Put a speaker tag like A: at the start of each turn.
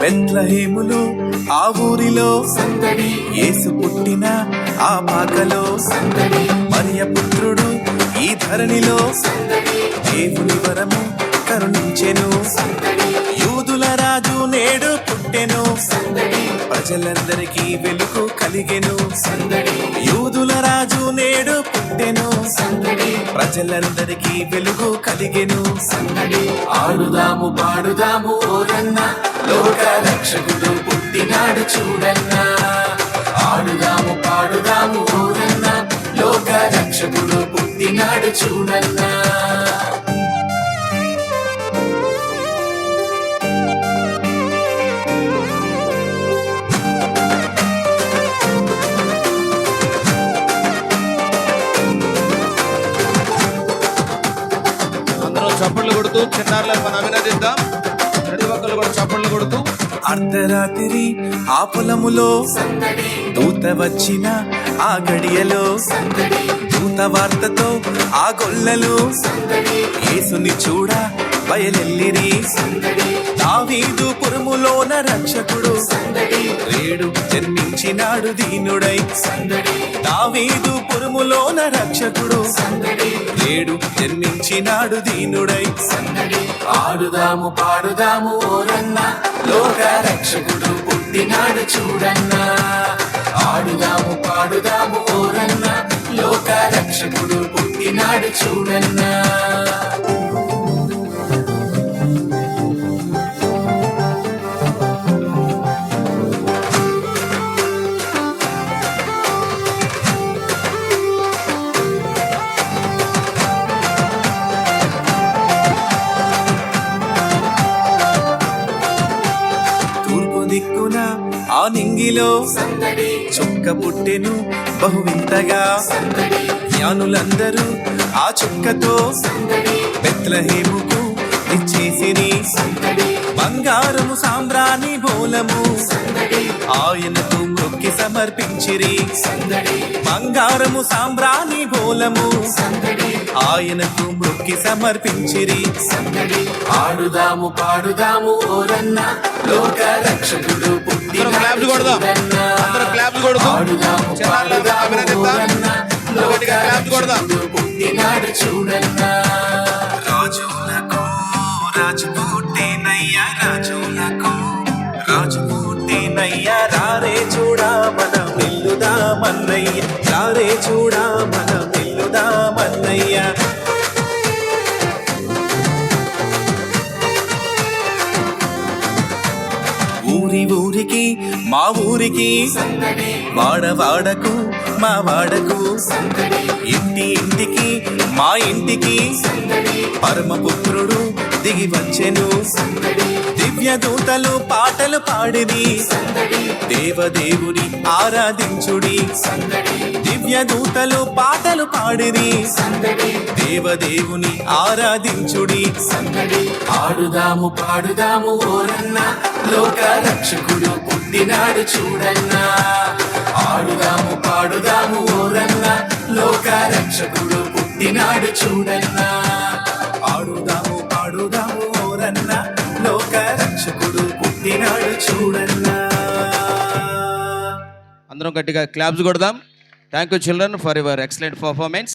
A: బెత్లహేములో ఆ ఊరిలో
B: సందడి.
A: యేసు పుట్టిన ఆ పాకలో
B: సందడి.
A: మరియ పుత్రుడు ఈ ధరణిలో
B: సందడి.
A: దేవుని వరము కరుణించెను
B: సందడి.
A: యూదుల రాజు నేడు పుట్టెను
B: సందడి.
A: ప్రజలందరికీ వెలుగు కలిగెను
B: సందడి.
A: యూదుల రాజు నేడు పుట్టెను
B: సందడి.
A: ప్రజలందరికీ వెలుగు కలిగెను
B: సందడి. ఆడుదాము పాడుదాము ఓరన్నా. లోక రక్షకుడు పుట్టినాడు చూడన్నా. ఆడుదాము పాడుదాము ఊరన్నా. లోక రక్షకుడు పుట్టినాడు చూడన్నా.
C: చప్పట్లు కొడుతూ చిన్నారులను మనం అభినందిద్దాం. చప్పట్లు కొడుతూ
A: అర్ధరాత్రి ఆ పొలములో దూత వచ్చిన ఆ గడియలో దూత వార్తతో ఆ గొల్లలు.
B: ఏసుని
A: యేసుని చూడ బయలెల్లిరి దావీదు పురములోన రక్షకుడు. రేడు జన్మించినాడు దీనుడై.
B: సందడి
A: దావీదు పురములోన రక్షకుడు. రేడు జన్మించినాడు దీనుడై.
B: ఆడుదాము పాడుదాము ఓరన్న. లోక రక్షకుడు పుట్టినాడు చూడన్నా. ఆడుదాము పాడుదాము ఓరన్న. లోక రక్షకుడు పుట్టినాడు చూడన్నా.
A: నింగిలో చుక్క పుట్టెను బహు వింతగా
B: సందడి.
A: జ్ఞానులందరూ ఆ చుక్కతో బెత్లహేముకు ఇచ్చేసిరి. బంగారము సాంబ్రాణి బోలము ఆయనకు మొక్కి సమర్పించిరి. బంగారము సాంబ్రాణి బోలము ఆయనకు మొక్కి సమర్పించిరి.
B: ఆడుదాము పాడుదాము ఓరన్న లోక రక్షకుడు
C: క్లాప్స్ కొడదాం. అందరం క్లాప్స్ కొడుతూ మనం అభినందిద్దాం ఒకటిగా క్లాప్స్ కొడదాం.
A: రాజులకు రాజు పుట్టేనయ్యా రాజులకు రాజు పుట్టేనయ్యా రారే చూడా మనం నిల్లుదామన్నయ్య రారే చూడా మనం ఊరి ఊరికి మా ఊరికి.
B: వాడవాడకు
A: వాడ వాడకు మా వాడకు. ఇంటి ఇంటికి మా ఇంటికి. పరమపుత్రుడు దిగి వచ్చెను. దివ్య దూతలు పాటలు
B: పాడిది
A: దేవదేవుని ఆరాధించుడి. దివ్య దూతలు పాటలు
B: పాడిది
A: దేవదేవుని ఆరాధించుడి.
B: ఆడుదాము పాడుదాము ఓరన్న రక్షకుడు పుట్టినాడు చూడన్నా. ఆడుదాము పాడుదాము ఓరన్నా. లోక రక్షకుడు పుట్టినాడు చూడన్నా.
A: ఆడుదాము పాడుదాము ఓరన్నా. లోక రక్షకుడు పుట్టినాడు చూడన్నా.
C: అందరం గట్టిగా క్లాప్స్ కొడదాం. Thank you children for your excellent performance